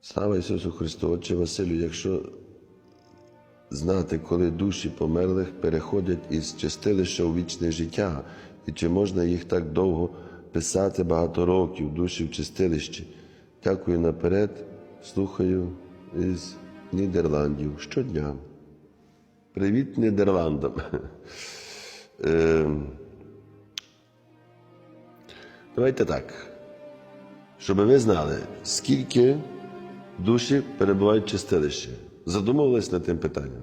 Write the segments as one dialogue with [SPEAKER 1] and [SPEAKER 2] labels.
[SPEAKER 1] Слава Ісусу Христу, Отче Василю, якщо знати, коли душі померлих переходять із чистилища у вічне життя, і чи можна їх так довго писати багато років, душі в чистилищі. Дякую наперед, слухаю із Нідерландів щодня. Привіт Нідерландам. Ем, Давайте так. Щоб ви знали, скільки душі перебувають в чистилищі. Задумувались над тим питанням.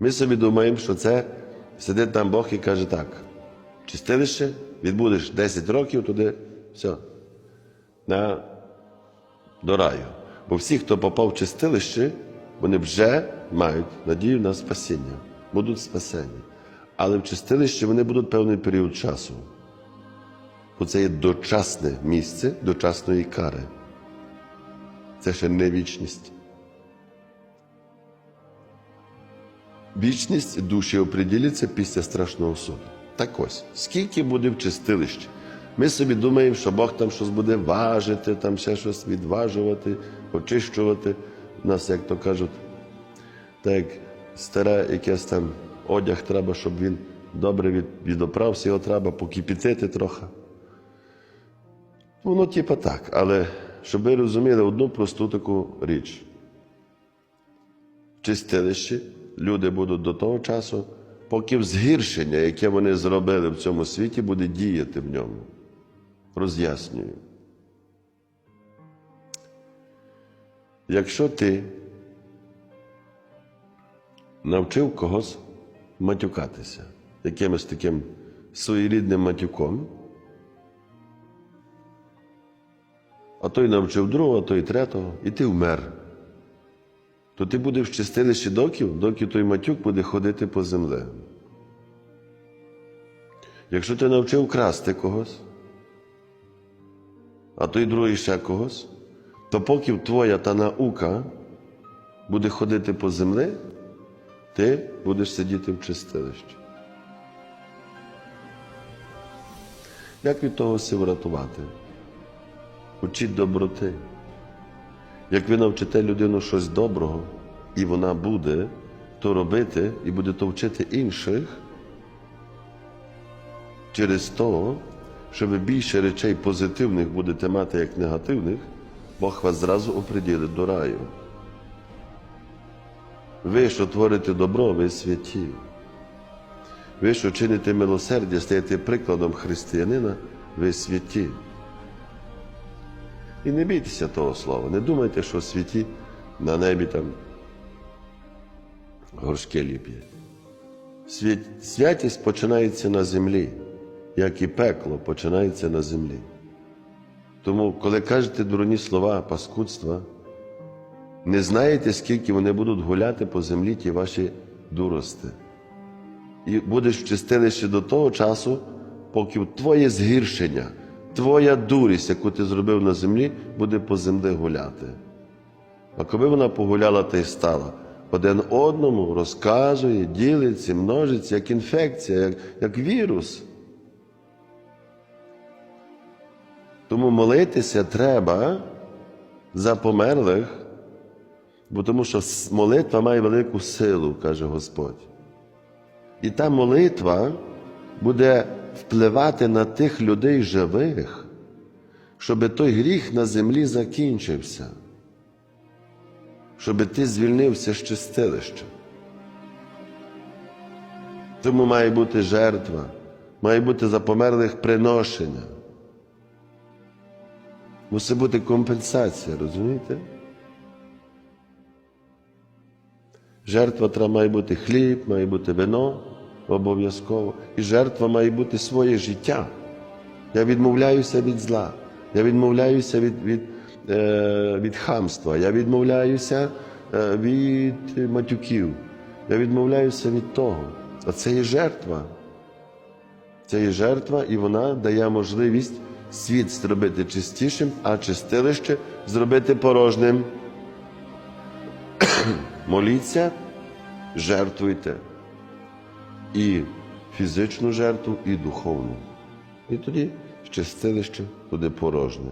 [SPEAKER 1] Ми собі думаємо, що це сидить там Бог і каже так: чистилище, відбудеш 10 років туди, все, на, до раю. Бо всі, хто попав в чистилище, вони вже мають надію на спасіння, будуть спасені. Але в чистилищі вони будуть певний період часу. Бо це є дочасне місце дочасної кари. Це ще не вічність. Вічність душі оприділяться після страшного суду. Так ось, скільки буде в чистилищі? Ми собі думаємо, що Бог там щось буде важити, там ще щось відважувати, очищувати. Нас, як то кажуть, так як старе якесь там одяг треба, щоб він добре від, відоправся, його треба покипітити трохи. Воно типа так, але щоб ви розуміли одну просту таку річ. В чистилищі люди будуть до того часу, поки згіршення, яке вони зробили в цьому світі, буде діяти в ньому. Роз'яснюю. Якщо ти навчив когось матюкатися якимось таким своєрідним матюком, а той навчив другого, а той третього, і ти вмер. То ти будеш в чистилищі доків, доки той матюк буде ходити по землі. Якщо ти навчив красти когось, а той другий ще когось, то поки твоя та наука буде ходити по землі, ти будеш сидіти в чистилищі. Як від того все врятувати? Учіть доброти. Як ви навчите людину щось доброго, і вона буде то робити, і буде то вчити інших, через то, що ви більше речей позитивних будете мати, як негативних, Бог вас зразу оприділить до раю. Ви, що творите добро, ви святі. Ви, що чините милосердя, стаєте прикладом християнина, ви святі. І не бійтеся того слова. Не думайте, що святі на небі там горшки ліп'ять. Свят... Святість починається на землі, як і пекло починається на землі. Тому, коли кажете дурні слова паскудства, не знаєте, скільки вони будуть гуляти по землі ті ваші дурости. І будеш в чистилищі до того часу, поки твоє згіршення, твоя дурість, яку ти зробив на землі, буде по землі гуляти. А коли вона погуляла та й стала, один одному розказує, ділиться, множиться, як інфекція, як, як вірус. Тому молитися треба за померлих, бо тому що молитва має велику силу, каже Господь. І та молитва буде впливати на тих людей живих, щоб той гріх на землі закінчився, щоб ти звільнився з чистилища. Тому має бути жертва, має бути за померлих приношення. Мусить бути компенсація, розумієте? Жертва треба має бути хліб, має бути вино обов'язково. І жертва має бути своє життя. Я відмовляюся від зла, я відмовляюся від від, е, від хамства, я відмовляюся е, від матюків, я відмовляюся від того. А це є жертва. Це є жертва, і вона дає можливість світ зробити чистішим, а чистилище зробити порожним. Моліться, жертвуйте. І фізичну жертву, і духовну. І тоді щастилище буде порожне.